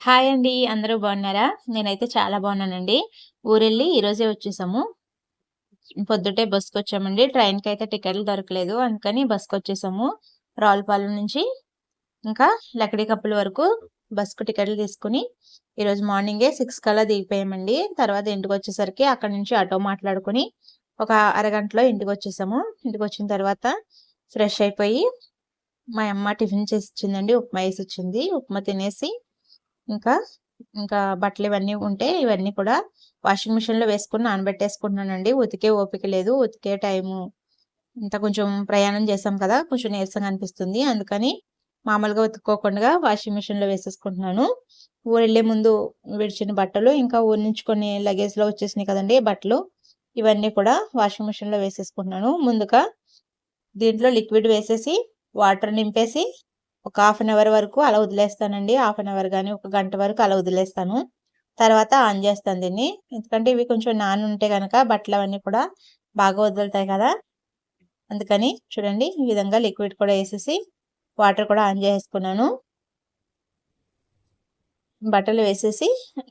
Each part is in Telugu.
హాయ్ అండి. అందరూ బాగున్నారా? నేనైతే చాలా బాగున్నానండి. ఊరెళ్ళి ఈరోజే వచ్చేసాము. పొద్దుటే బస్కు వచ్చామండి ట్రైన్కి అయితే టికెట్లు దొరకలేదు. అందుకని బస్‌కొచ్చేసాము. రావులపాలెం నుంచి ఇంకా లకిడీకప్పుల వరకు బస్‌కు టికెట్లు తీసుకొని ఈరోజు మార్నింగే సిక్స్ కల్లా దిగిపోయామండి. తర్వాత ఇంటికి వచ్చేసరికి అక్కడి నుంచి ఆటో మాట్లాడుకొని ఒక అరగంటలో ఇంటికి వచ్చేసాము ఇంటికి వచ్చిన తర్వాత ఫ్రెష్ అయిపోయి మా అమ్మ టిఫిన్ చేసిచ్చిందండి. ఉప్మా వేసి వచ్చింది ఉప్మా తినేసి ఇంకా ఇంకా బట్టలు ఇవన్నీ ఉంటే ఇవన్నీ కూడా వాషింగ్ మిషన్‌లో వేసుకుని నానబెట్టేసుకుంటున్నానండి. ఉతికే ఓపిక లేదు. ఉతికే టైము ఇంత కొంచెం ప్రయాణం చేసాం కదా! కొంచెం నీరసంగా అనిపిస్తుంది. అందుకని మామూలుగా ఉతుక్కోకుండా వాషింగ్ మిషన్‌లో వేసేసుకుంటున్నాను. ఊరెళ్ళే ముందు విడిచిన బట్టలు, ఇంకా ఊరి నుంచి కొన్ని లగేజ్‌లో వచ్చేసినాయి కదండీ బట్టలు. ఇవన్నీ కూడా వాషింగ్ మిషన్‌లో వేసేసుకుంటున్నాను. ముందుగా దీంట్లో లిక్విడ్ వేసేసి, వాటర్ నింపేసి ఒక హాఫ్ అన్ అవర్ వరకు అలా వదిలేస్తానండి. హాఫ్ అన్ అవర్ కానీ ఒక గంట వరకు అలా వదిలేస్తాను. తర్వాత ఆన్ చేస్తాను దీన్ని. ఎందుకంటే ఇవి కొంచెం నాన్ ఉంటే కనుక బట్టలు అవన్నీ కూడా బాగా వదులుతాయి కదా! అందుకని చూడండి ఈ విధంగా లిక్విడ్ కూడా వేసేసి వాటర్ కూడా ఆన్ చేసుకున్నాను బట్టలు వేసేసి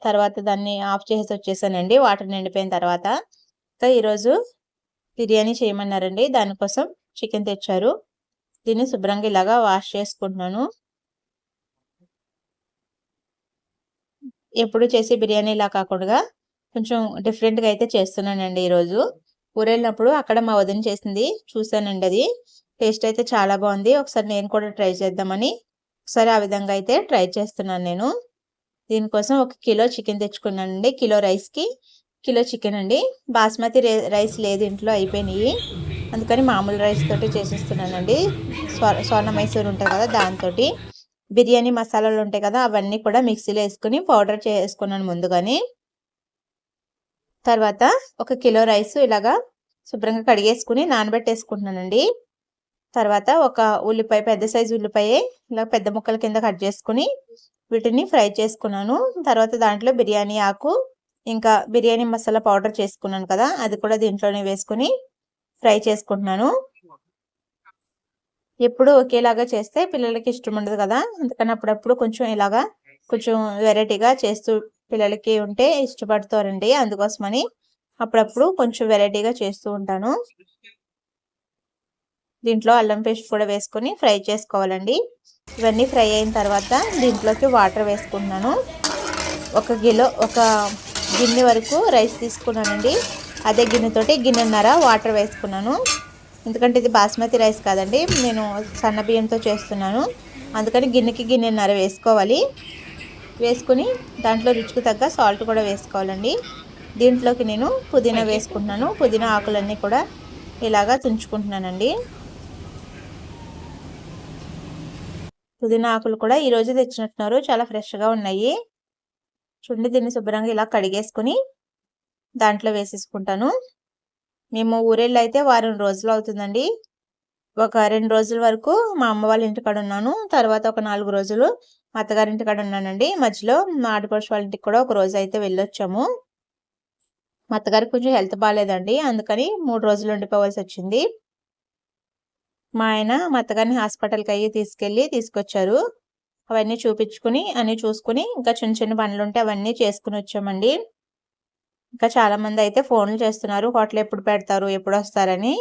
తర్వాత దాన్ని ఆఫ్ చేసేసి వచ్చేసానండి. వాటర్ నిండిపోయిన తర్వాత. ఇంకా ఈరోజు బిర్యానీ చేయమన్నారండి. దానికోసం చికెన్ తెచ్చారు. దీన్ని శుభ్రంగా ఇలాగా వాష్ చేసుకుంటున్నాను. ఎప్పుడు చేసే బిర్యానీలా కాకుండా కొంచెం డిఫరెంట్‌గా అయితే చేస్తున్నానండి ఈరోజు. ఊరెళ్ళినప్పుడు అక్కడ మా వదిన చేసింది చూశానండి అది. టేస్ట్ అయితే చాలా బాగుంది. ఒకసారి నేను కూడా ట్రై చేద్దామని ఒకసారి ఆ విధంగా అయితే ట్రై చేస్తున్నాను నేను. దీనికోసం ఒక కిలో చికెన్ తెచ్చుకున్నానండి. కిలో రైస్‌కి కిలో చికెన్ అండి. బాస్మతి రైస్ లేదు ఇంట్లో అయిపోయినాయి. అందుకని మామూలు రైస్ తోటి చేసేస్తున్నానండి. స్వ స్వర్ణ మైసూర్ ఉంటాయి కదా! దాంతోటి. బిర్యానీ మసాలాలు ఉంటాయి కదా! అవన్నీ కూడా మిక్సీలో వేసుకుని పౌడర్ చేసుకున్నాను ముందుగానే. తర్వాత ఒక కిలో రైస్ ఇలాగా శుభ్రంగా కడిగేసుకుని నానబెట్టేసుకుంటున్నానండి. తర్వాత ఒక ఉల్లిపాయ పెద్ద సైజు ఉల్లిపాయ ఇలా పెద్ద ముక్కల కింద కట్ చేసుకుని వీటిని ఫ్రై చేసుకున్నాను. తర్వాత దాంట్లో బిర్యానీ ఆకు, ఇంకా బిర్యానీ మసాలా పౌడర్ చేసుకున్నాను కదా! అది కూడా దీంట్లోనే వేసుకుని ఫ్రై చేసుకుంటున్నాను. ఎప్పుడు ఒకేలాగా చేస్తే పిల్లలకి ఇష్టం ఉండదు కదా! అందుకని అప్పుడప్పుడు కొంచెం ఇలాగా కొంచెం వెరైటీగా చేస్తూ పిల్లలకి ఉంటే ఇష్టపడతారండి. అందుకోసమని అప్పుడప్పుడు కొంచెం వెరైటీగా చేస్తూ ఉంటాను. దీంట్లో అల్లం పేస్ట్ కూడా వేసుకొని ఫ్రై చేసుకోవాలండి. ఇవన్నీ ఫ్రై అయిన తర్వాత దీంట్లోకి వాటర్ వేసుకుంటున్నాను. ఒక కిలో ఒక గిన్నె వరకు రైస్ తీసుకున్నానండి. అదే గిన్నెతోటి గిన్నెన్నర వాటర్ వేసుకున్నాను. ఎందుకంటే ఇది బాస్మతి రైస్ కాదండి. నేను సన్న బియ్యంతో చేస్తున్నాను. అందుకని గిన్నెకి గిన్నెన్నర వేసుకోవాలి. వేసుకొని దాంట్లో రుచికి తగ్గ సాల్ట్ కూడా వేసుకోవాలండి. దీంట్లోకి నేను పుదీనా వేసుకుంటున్నాను. పుదీనా ఆకులన్నీ కూడా ఇలాగా తుంచుకుంటున్నానండి. పుదీనా ఆకులు కూడా ఈరోజే తెచ్చినట్టున్నారు. చాలా ఫ్రెష్‌గా ఉన్నాయి. చూడండి దీన్ని శుభ్రంగా ఇలా కడిగేసుకొని దాంట్లో వేసేసుకుంటాను. మేము ఊరెళ్ళు అయితే వారం రోజులు అవుతుందండి. ఒక రెండు రోజుల వరకు మా అమ్మ వాళ్ళ ఇంటికాడ ఉన్నాను. తర్వాత ఒక నాలుగు రోజులు మా అత్తగారి ఇంటికాడ ఉన్నానండి. మధ్యలో మా ఆడపడుచు వాళ్ళ ఇంటికి కూడా ఒక రోజు అయితే వెళ్ళొచ్చాము. మా అత్తగారికి కొంచెం హెల్త్ బాగాలేదండి అందుకని మూడు రోజులు ఉండిపోవాల్సి వచ్చింది మా ఆయన మా అత్తగారిని హాస్పిటల్‌కి అయ్యి తీసుకెళ్ళి తీసుకొచ్చారు. అవన్నీ చూపించుకొని, అన్నీ చూసుకొని, ఇంకా చిన్న చిన్న పనులుంటే అవన్నీ చేసుకుని వచ్చామండి. ఇంకా చాలామంది అయితే ఫోన్‌లు చేస్తున్నారు. హోటల్ ఎప్పుడు పెడతారు? ఎప్పుడు వస్తారని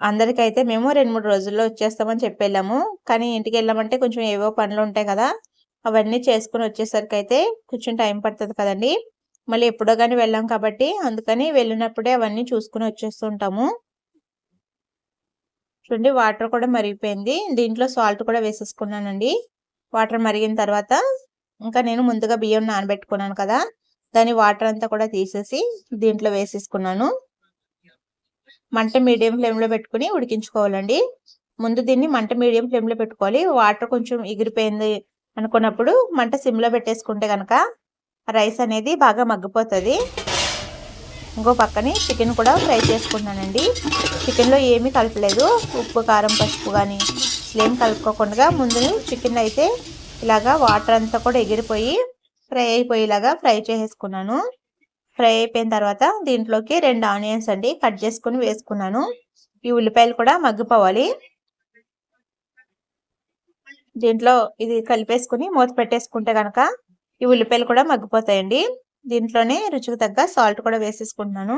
అందరికైతే మేము 2, 3 రోజుల్లో వచ్చేస్తామని చెప్పెళ్ళాము. కానీ ఇంటికి వెళ్ళామంటే కొంచెం ఏవో పనులు ఉంటాయి కదా! అవన్నీ చేసుకుని వచ్చేసరికి అయితే కొంచెం టైం పడుతుంది కదండీ! మళ్ళీ ఎప్పుడో కానీ వెళ్ళాం కాబట్టి అందుకని వెళ్ళినప్పుడే అవన్నీ చూసుకొని వచ్చేస్తుంటాము చూడండి వాటర్ కూడా మరిగిపోయింది. దీంట్లో సాల్ట్ కూడా వేసేసుకున్నానండి. వాటర్ మరిగిన తర్వాత ఇంకా నేను ముందుగా బియ్యం నానబెట్టుకున్నాను కదా! దాని వాటర్ అంతా కూడా తీసేసి దీంట్లో వేసేసుకున్నాను. మంట మీడియం ఫ్లేమ్‌లో పెట్టుకుని ఉడికించుకోవాలండి. ముందు దీన్ని మంట మీడియం ఫ్లేమ్‌లో పెట్టుకోవాలి. వాటర్ కొంచెం ఎగిరిపోయింది అనుకున్నప్పుడు మంట సిమ్‌లో పెట్టేసుకుంటే కనుక రైస్ అనేది బాగా మగ్గిపోతుంది ఇంకో పక్కనే చికెన్ కూడా ఫ్రై చేసుకున్నానండి చికెన్‌లో ఏమీ కలపలేదు. ఉప్పు, కారం, పసుపు కానీ ఇట్లేం కలుపుకోకుండా ముందు చికెన్ అయితే ఇలాగా వాటర్ అంతా కూడా ఎగిరిపోయి ఫ్రై అయిపోయేలాగా ఫ్రై చేసేసుకున్నాను. ఫ్రై అయిపోయిన తర్వాత దీంట్లోకి రెండు ఆనియన్స్ అండి కట్ చేసుకుని వేసుకున్నాను. ఈ ఉల్లిపాయలు కూడా మగ్గిపోవాలి. దీంట్లో ఇది కలిపేసుకుని మూత పెట్టేసుకుంటే కనుక ఈ ఉల్లిపాయలు కూడా మగ్గిపోతాయండి దీంట్లోనే రుచికి తగ్గ సాల్ట్ కూడా వేసేసుకుంటున్నాను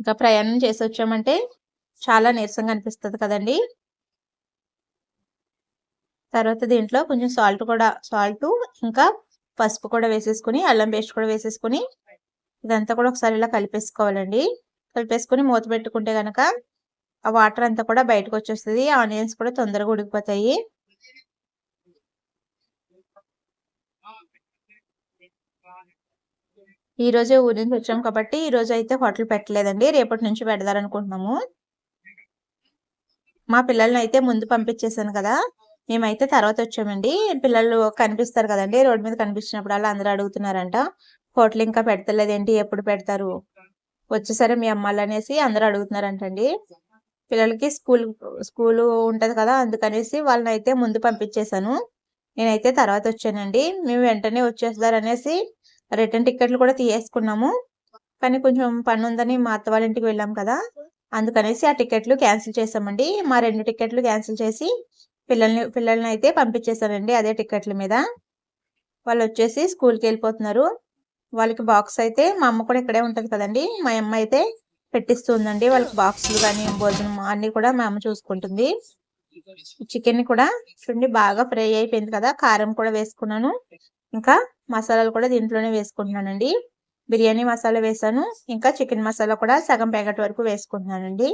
ఇంకా ప్రయాణం చేసి వచ్చామంటే చాలా నీరసంగా అనిపిస్తుంది కదండి. తర్వాత దీంట్లో కొంచెం సాల్ట్ కూడా సాల్ట్ ఇంకా పసుపు కూడా వేసేసుకుని అల్లం పేస్ట్ కూడా వేసేసుకుని ఇదంతా కూడా ఒకసారి ఇలా కలిపేసుకోవాలండి. కలిపేసుకుని మూత పెట్టుకుంటే కనుక ఆ వాటర్ అంతా కూడా బయటకు వచ్చేస్తుంది. ఆనియన్స్ కూడా తొందరగా ఉడికిపోతాయి. ఈ రోజే ఊరి నుంచి వచ్చాం కాబట్టి ఈ రోజు అయితే హోటల్ పెట్టలేదండి. రేపటి నుంచి పెడదారనుకుంటున్నాము మా పిల్లల్ని అయితే ముందు పంపించేసాను కదా. మేమైతే తర్వాత వచ్చామండి. పిల్లలు కనిపిస్తారు కదండి రోడ్డు మీద కనిపించినప్పుడు అలా అందరూ అడుగుతున్నారంట. హోటల్ ఇంకా పెడతలేదేంటి ఎప్పుడు పెడతారు? వచ్చేసరే మీ అమ్మాళ్ళు అనేసి అందరూ అడుగుతున్నారంటండి. పిల్లలకి స్కూల్ స్కూల్ ఉంటది కదా అందుకనేసి వాళ్ళని అయితే ముందు పంపించేశాను. నేనైతే తర్వాత వచ్చానండి. మేము వెంటనే వచ్చేస్తారు అనేసి రిటర్న్ టికెట్లు కూడా తీయేసుకున్నాము కానీ కొంచెం పని ఉందని మా అత్త వాళ్ళ ఇంటికి వెళ్ళాం కదా. అందుకనేసి ఆ టికెట్లు క్యాన్సిల్ చేసామండి మా రెండు టికెట్లు క్యాన్సిల్ చేసి పిల్లల్ని పిల్లల్ని అయితే పంపించేశానండి అదే టికెట్ల మీద. వాళ్ళు వచ్చేసి స్కూల్కి వెళ్ళిపోతున్నారు వాళ్ళకి బాక్స్ అయితే మా అమ్మ కూడా ఇక్కడే ఉంటుంది కదండి. మా అమ్మ అయితే పెట్టిస్తుందండి. వాళ్ళకి బాక్సులు కానీ భోజనం అన్ని కూడా మా అమ్మ చూసుకుంటుంది. చికెన్ కూడా చూడండి బాగా ఫ్రై అయిపోయింది కదా. కారం కూడా వేసుకున్నాను. ఇంకా మసాలాలు కూడా దీంట్లోనే వేసుకుంటున్నానండి. బిర్యానీ మసాలా వేసాను. ఇంకా చికెన్ మసాలా కూడా సగం ప్యాకెట్ వరకు వేసుకుంటున్నానండి.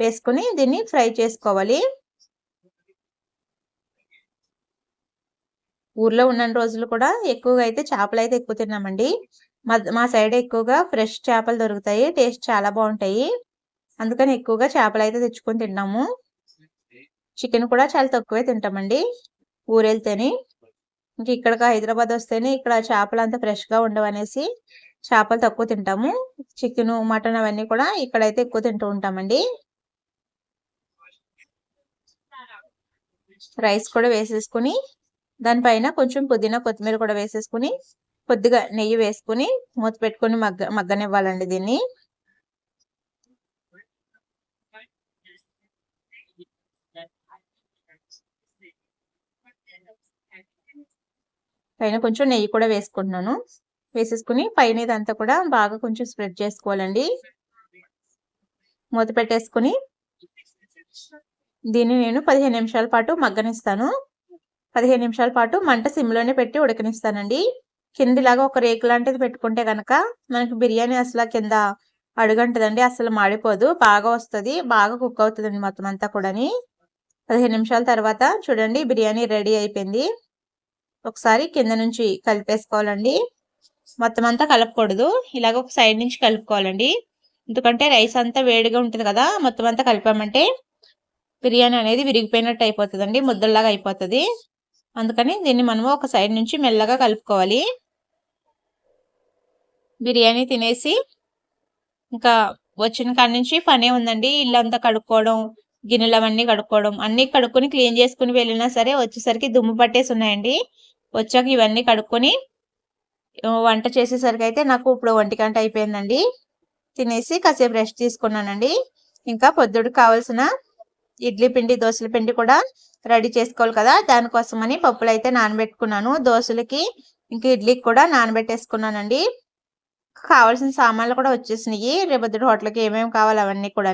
వేసుకుని దీన్ని ఫ్రై చేసుకోవాలి. ఊర్లో ఉన్న రోజులు కూడా ఎక్కువగా అయితే చేపలు అయితే ఎక్కువ తిన్నామండి. మా సైడ్ ఎక్కువగా ఫ్రెష్ చేపలు దొరుకుతాయి. టేస్ట్ చాలా బాగుంటాయి. అందుకని ఎక్కువగా చేపలు అయితే తెచ్చుకొని తిన్నాము. చికెన్ కూడా చాలా తక్కువే తింటామండి. ఊరెళ్తేనే. ఇంక ఇక్కడ హైదరాబాద్ వస్తేనే ఇక్కడ చేపలు అంతా ఫ్రెష్గా ఉండవు అనేసి చేపలు తక్కువ తింటాము. చికెన్ మటన్ అవన్నీ కూడా ఇక్కడైతే ఎక్కువ తింటూ ఉంటామండి. రైస్ కూడా వేసేసుకుని దానిపైన కొంచెం పుదీనా కొత్తిమీర కూడా వేసేసుకుని కొద్దిగా నెయ్యి వేసుకుని మూత పెట్టుకుని మగ్గ మగ్గనివ్వాలండి దీన్ని. పైన కొంచెం నెయ్యి కూడా వేసుకుంటున్నాను. వేసేసుకుని పైన ఇదంతా కూడా బాగా కొంచెం స్ప్రెడ్ చేసుకోవాలండి. మూత పెట్టేసుకుని దీన్ని నేను పదిహేను నిమిషాల పాటు మగ్గనిస్తాను. పదిహేను నిమిషాల పాటు మంట సిమ్లోనే పెట్టి ఉడకనిస్తానండి. కిందిలాగా ఒక రేకు లాంటిది పెట్టుకుంటే కనుక మనకి బిర్యానీ అసలు కింద అడుగంటదండి అసలు మాడిపోదు బాగా వస్తుంది బాగా కుక్ అవుతుందండి మొత్తం అంతా కూడాని. పదిహేను నిమిషాల తర్వాత చూడండి బిర్యానీ రెడీ అయిపోయింది. ఒకసారి కింద నుంచి కలిపేసుకోవాలండి. మొత్తం అంతా కలపకూడదు. ఇలాగ ఒక సైడ్ నుంచి కలుపుకోవాలండి. ఎందుకంటే రైస్ అంతా వేడిగా ఉంటుంది కదా మొత్తం అంతా కలిపామంటే బిర్యానీ అనేది విరిగిపోయినట్టు అయిపోతుందండి ముద్దల్లాగా అయిపోతుంది. అందుకని దీన్ని మనము ఒక సైడ్ నుంచి మెల్లగా కలుపుకోవాలి. బిర్యానీ తినేసి ఇంకా వచ్చిన కాడి నుంచి పనే ఉందండి. ఇల్లంతా కడుక్కోవడం గిన్నెలు అవన్నీ కడుక్కోవడం అన్నీ కడుక్కొని క్లీన్ చేసుకుని వెళ్ళినా సరే వచ్చేసరికి దుమ్ము పట్టేసి ఉన్నాయండి. వచ్చాక ఇవన్నీ కడుక్కొని వంట చేసేసరికి అయితే నాకు ఇప్పుడు ఒంటి గంట అయిపోయిందండి. తినేసి కాసేపు రెస్ట్ తీసుకున్నానండి. ఇంకా పొద్దుడికి కావాల్సిన ఇడ్లీ పిండి దోశల పిండి కూడా రెడీ చేసుకోవాలి కదా. దానికోసమని పప్పులు అయితే నానబెట్టుకున్నాను. దోశలకి ఇంకా ఇడ్లీకి కూడా నానబెట్టేసుకున్నానండి. కావాల్సిన సామాన్లు కూడా వచ్చేసినాయి. రేపొద్దుడు హోటల్కి ఏమేమి కావాలి అవన్నీ కూడా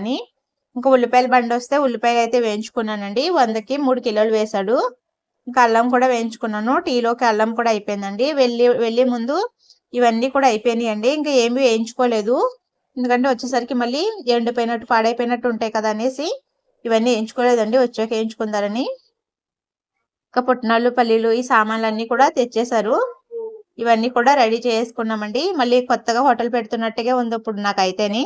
ఇంకా ఉల్లిపాయల బండి వస్తే ఉల్లిపాయలు అయితే వేయించుకున్నానండి. వందకి మూడు కిలోలు వేశాడు. ఇంకా అల్లం కూడా వేయించుకున్నాను. టీలోకి అల్లం కూడా అయిపోయిందండి. వెళ్ళి వెళ్ళే ముందు ఇవన్నీ కూడా అయిపోయినాయండి. ఇంకా ఏమి వేయించుకోలేదు. ఎందుకంటే వచ్చేసరికి మళ్ళీ ఎండిపోయినట్టు పాడైపోయినట్టు ఉంటాయి కదా అనేసి ఇవన్నీ వేయించుకోలేదండి. వచ్చాక వేయించుకుందారని. ఇంకా పుట్నాలు పల్లీలు ఈ సామాన్లు అన్ని కూడా తెచ్చేశారు. ఇవన్నీ కూడా రెడీ చేసుకున్నామండి. మళ్ళీ కొత్తగా హోటల్ పెడుతున్నట్టుగా ఉంది ఇప్పుడు నాకైతేని.